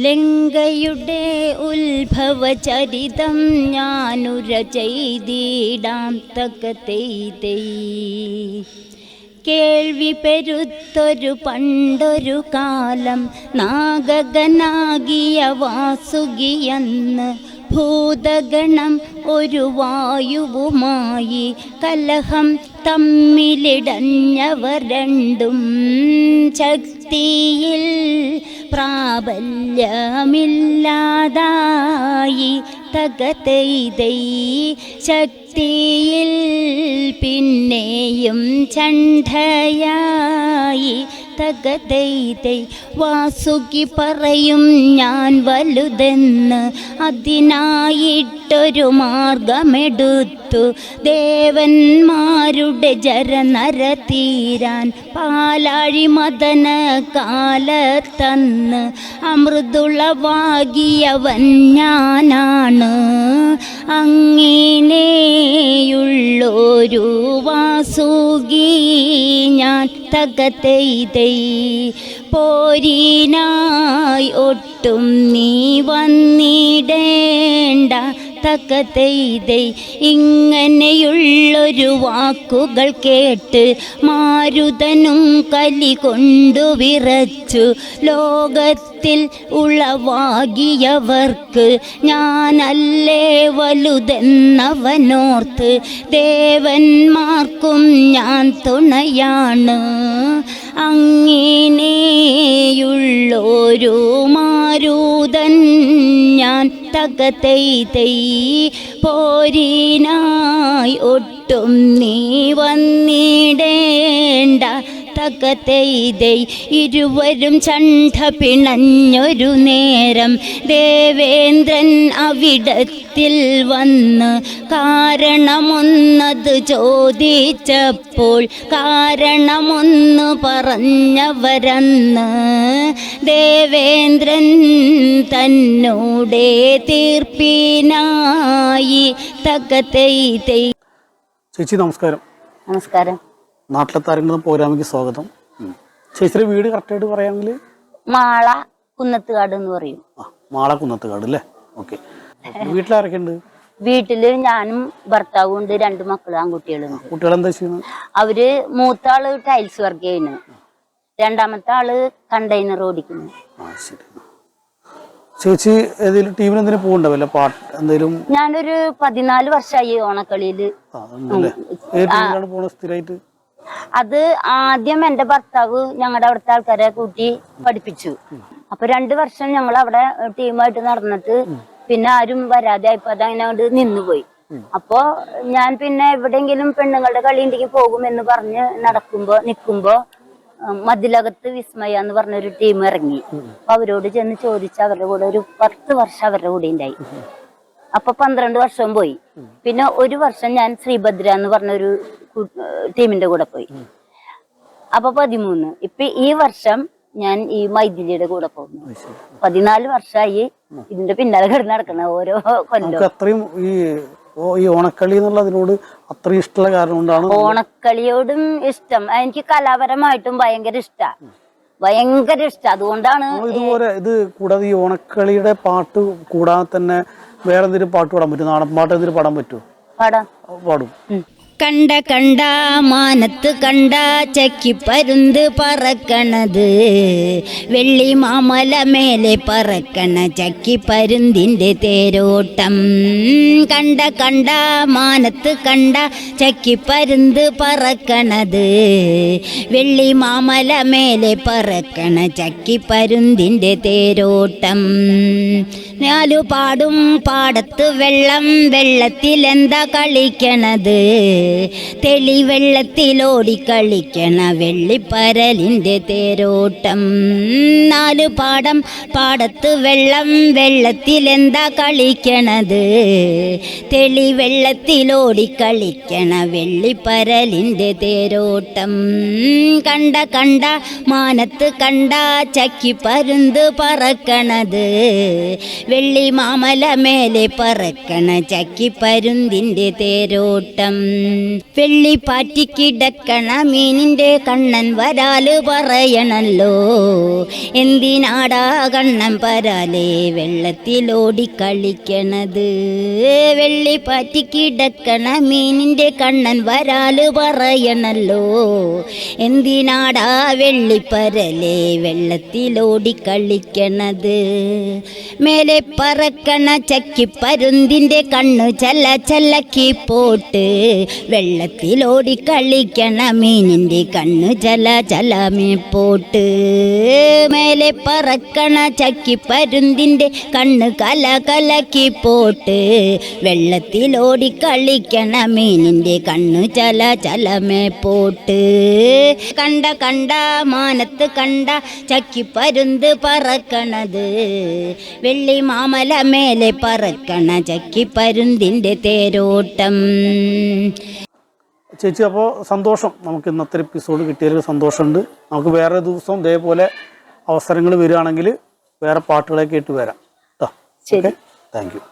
ലങ്കയുടെ ഉത്ഭവചരിതം ഞാനുര ചെയ്തിടാം തകതെയ്തൈ കേൾവി പെരുത്തൊരു പണ്ടൊരു കാലം നാഗകനാകിയ വാസുകിയെന്ന് ഭൂതഗണം ഒരു വായുവുമായി കലഹം തമ്മിലിടഞ്ഞവർ രണ്ടും ശക്തിയിൽ പ്രാബല്യമില്ലാതായി തകതെയ്തൈ ശക്തിയിൽ പിന്നെയും ചണ്ഡയായി തകതെയ്തൈ. വാസുകി പറയും ഞാൻ വലുതെന്ന് അതിനായിട്ടൊരു മാർഗമെടുത്തു ദേവന്മാരുടെ ജരനര തീരാൻ പാലാഴി മദന കാലത്തന്ന്. അമൃതുളവാകിയവൻ ഞാനാണ്. അങ്ങനെയുള്ളൊരു വാസുകി ഞാൻ തകത്തെയ്തൈ പോരീനായി ഒട്ടും നീ വന്നിടേണ്ട തകതെയ്തൈ ഇങ്ങനെയുള്ളൊരു വാക്കുകൾ കേട്ട് മാരുതനും കലി കൊണ്ടു വിറച്ചു. ലോകത്തിൽ ഉളവാകിയവർക്ക് ഞാനല്ലേ വലുതെന്നവനോർത്ത് ദേവന്മാർക്കും ഞാൻ തുണയാണ്. അങ്ങനെയുള്ളൊരു മാരുതൻ ഞാൻ തകതെയ്തൈ പോരീനായി ഒട്ടും നീ വന്നിടേണ്ട തകതെയ്തൈ ഇരുവരും ചണ്ട പിണഞ്ഞൊരു നേരം ദേവേന്ദ്രൻ അവിടത്തിൽ വന്ന് കാരണമൊന്നത് ചോദിച്ചപ്പോൾ കാരണമൊന്ന് പറഞ്ഞവരന്ന് ദേവേന്ദ്രൻ തന്നോടെ തീർപ്പിനായി തകതെയ്തൈ ചേച്ചി നമസ്കാരം. നമസ്കാരം. നാട്ടിലെ താരങ്ങളും പോരാമയ്ക്ക് സ്വാഗതം ചേച്ചി വീട് കറക്റ്റായിട്ട് പറയാമെങ്കിൽ മാള കുന്നത്തുകാട് എന്ന് പറയും. ആ മാള കുന്നത്തുകാട് അല്ലേ? ഓക്കെ. വീട്ടിലാരൊക്കെ ഉണ്ട് വീട്ടിൽ ഞാനും ഭർത്താവും ഉണ്ട് രണ്ട് മക്കളും ആൺകുട്ടികളുണ്ട് കുട്ടികളെന്താ ചെയ്യുന്നത് അവർ മൂത്ത ആൾ ടൈൽസ് വർക്ക് ചെയ്യുന്നു. രണ്ടാമത്തെ ആൾ കണ്ടെയ്നർ ഓടിക്കുന്നു. ആ ശരി. ചേച്ചി ഏതെങ്കിലും ടീമിന് എന്തെങ്കിലും പോകണ്ടോ വല്ല പാട്ട് എന്തെങ്കിലും? ഞാനൊരു പതിനാല് വർഷമായി ഓണക്കളിയിൽ ആ ഉണ്ടല്ലേ ഏത് ടീമിലാണ് പോണത് സ്ഥിരമായിട്ട് അത് ആദ്യം എന്റെ ഭർത്താവ് ഞങ്ങളുടെ അവിടുത്തെ ആൾക്കാരെ കൂട്ടി പഠിപ്പിച്ചു. അപ്പൊ രണ്ടു വർഷം ഞങ്ങൾ അവിടെ ടീമായിട്ട് നടന്നിട്ട് പിന്നെ ആരും വരാതെ ആയിപ്പോ അതങ്ങനെ കൊണ്ട് നിന്നുപോയി. അപ്പോ ഞാൻ പിന്നെ എവിടെയെങ്കിലും പെണ്ണുങ്ങളുടെ കളി ഉണ്ടെങ്കിൽ പോകുമെന്ന് പറഞ്ഞ് നടക്കുമ്പോ നിൽക്കുമ്പോ മതിലകത്ത് വിസ്മയ എന്ന് പറഞ്ഞൊരു ടീം ഇറങ്ങി. അപ്പൊ അവരോട് ചെന്ന് ചോദിച്ച അവരുടെ കൂടെ ഒരു പത്ത് വർഷം അവരുടെ കൂടെ ഉണ്ടായി. അപ്പൊ പന്ത്രണ്ട് വർഷം പോയി. പിന്നെ ഒരു വർഷം ഞാൻ ശ്രീഭദ്ര എന്ന് പറഞ്ഞൊരു ഒരു ടീമിന്റെ കൂടെ പോയി. അപ്പൊ പതിമൂന്ന്. ഇപ്പൊ ഈ വർഷം ഞാൻ ഈ മൈഥിലിയുടെ കൂടെ പോകുന്നു. പതിനാല് വർഷമായി ഇതിന്റെ പിന്നാലെ കിടന്ന് നടക്കണ ഓരോ കൊല്ലം അത്രയും ഈ ഈ ഓണക്കളി എന്നുള്ളതിനോട് അത്രയും ഇഷ്ടമുള്ള കാരണം കൊണ്ടാണ് ഓണക്കളിയോടും ഇഷ്ടം. എനിക്ക് കലാപരമായിട്ടും ഭയങ്കര ഇഷ്ടാ. ഭയങ്കര ഇഷ്ടം. അതുകൊണ്ടാണ് ഇതുപോലെ ഇത് കൂടാതെ ഈ ഓണക്കളിയുടെ പാട്ട് കൂടാതെ തന്നെ വേറെ എന്തെങ്കിലും പാട്ട് പാടാൻ പറ്റും? നാടൻ പാട്ട് എന്തെങ്കിലും പാടാൻ പറ്റുമോ? പാടാം. പാടും. കണ്ട കണ്ട മാനത്ത് കണ്ട ചക്കി പരുന്ത് പറക്കണത്. വെള്ളി മാമല മേലെ പറക്കണ ചക്കി പരുന്തിന്റെ തേരോട്ടം. കണ്ട കണ്ട മാനത്ത് കണ്ട ചക്കി പരുന്ത് പറക്കണത്. വെള്ളി മാമല മേലെ പറക്കണ ചക്കി പരുന്തിന്റെ തേരോട്ടം. നാലു പാടും പാടത്ത് വെള്ളം വെള്ളത്തിലെന്താ കളിക്കണത്? തെളി വെള്ളത്തിലോടി കളിക്കണ വെള്ളിപ്പരലിന്റെ തേരോട്ടം. നാല് പാടം പാടത്ത് വെള്ളം വെള്ളത്തിലെന്താ കളിക്കണത്? തെളി വെള്ളത്തിലോടി കളിക്കണ വെള്ളിപ്പരലിന്റെ തേരോട്ടം. കണ്ട കണ്ട മാനത്ത് കണ്ട ചക്കി പരുന്ത് പറക്കണത്. വെള്ളി മാമല മേലെ പറക്കണ ചക്കി പരുന്തിന്റെ തേരോട്ടം. വെള്ളി പാറ്റിക്കിടക്കണ മീനിന്റെ കണ്ണൻ വരാൽ പറയണല്ലോ. എന്തിനാടാ കണ്ണൻ പരാലേ വെള്ളത്തിലോടി കളിക്കണത്. വെള്ളി പാറ്റിക്കിടക്കണ മീനിന്റെ കണ്ണൻ വരാൽ പറയണല്ലോ. എന്തിനാടാ വെള്ളിപ്പരലേ? വെള്ളത്തിലോടി കളിക്കണത്. മേലെ പറക്കണ ചക്കി പരുന്തിന്റെ കണ്ണു ചല്ല ചല്ലക്കി പോട്ട്. വെള്ളത്തിലോടി കളിക്കണ മീനിന്റെ കണ്ണു ചല ചലമേ പോട്ട്. മേലെ പറക്കണ ചക്കി പരുന്തിന്റെ കണ്ണ് കല കലക്കി പോട്ട്. വെള്ളത്തിലോടി കളിക്കണ മീനിന്റെ കണ്ണു ചല ചലമേ പോട്ട്. കണ്ട കണ്ട മാനത്ത് കണ്ട ചക്കി പരുന്ത് പറക്കണത്. വെള്ളി മാമല മേലെ പറക്കണ ചക്കി പരുന്തിന്റെ തേരോട്ടം. ചേച്ചി അപ്പോൾ സന്തോഷം. നമുക്ക് ഇന്നത്തെ എപ്പിസോഡ് കിട്ടിയതിൽ സന്തോഷമുണ്ട്. നമുക്ക് വേറെ ദിവസം ഇതേപോലെ അവസരങ്ങൾ വരികയാണെങ്കിൽ വേറെ പാട്ടുകളെ കേട്ട് വരാം. കേട്ടോ ഓക്കെ താങ്ക് യു